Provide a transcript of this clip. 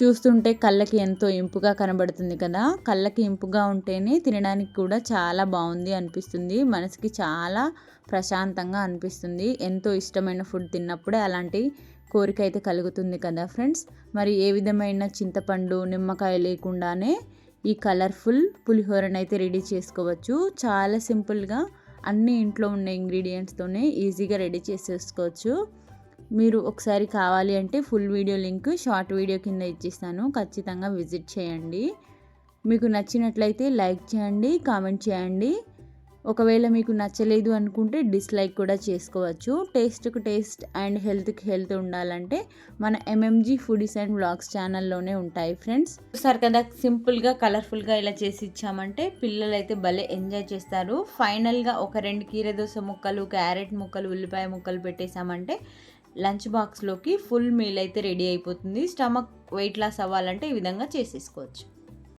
చూస్తుంటే కళ్ళకి ఎంతో ఇంపుగా కనబడుతుంది కదా. కళ్ళకి ఇంపుగా ఉంటేనే తినడానికి కూడా చాలా బాగుంది అనిపిస్తుంది. మనసుకి చాలా ప్రశాంతంగా అనిపిస్తుంది. ఎంతో ఇష్టమైన ఫుడ్ తిన్నప్పుడే అలాంటి కోరిక అయితే కలుగుతుంది కదా ఫ్రెండ్స్. మరి ఏ విధమైన చింతపండు నిమ్మకాయ లేకుండానే ఈ కలర్ఫుల్ పులిహోరను అయితే రెడీ చేసుకోవచ్చు. చాలా సింపుల్గా అన్ని ఇంట్లో ఉన్న ఇంగ్రీడియంట్స్తోనే ఈజీగా రెడీ చేసేసుకోవచ్చు. మీరు ఒకసారి కావాలి అంటే full video link short video కింద ఇచ్చిస్తాను. ఖచ్చితంగా విజిట్ చేయండి. మీకు నచ్చినట్లయితే లైక్ చేయండి కామెంట్ చేయండి. ఒకవేళ మీకు నచ్చలేదు అనుకుంటే డిస్లైక్ కూడా చేసుకోవచ్చు. టేస్ట్కు టేస్ట్ అండ్ హెల్త్కి హెల్త్ ఉండాలంటే మన ఎంఎంజీ ఫుడీస్ అండ్ బ్లాగ్స్ ఛానల్లోనే ఉంటాయి ఫ్రెండ్స్. సార్ కదా సింపుల్గా కలర్ఫుల్గా ఇలా చేసి ఇచ్చామంటే పిల్లలు అయితే భలే ఎంజాయ్ చేస్తారు. ఫైనల్గా ఒక రెండు కీరదోస ముక్కలు క్యారెట్ ముక్కలు ఉల్లిపాయ ముక్కలు పెట్టేశామంటే లంచ్ బాక్స్లోకి ఫుల్ మీల్ అయితే రెడీ అయిపోతుంది. స్టమక్ వెయిట్ లాస్ అవ్వాలంటే ఈ విధంగా చేసేసుకోవచ్చు.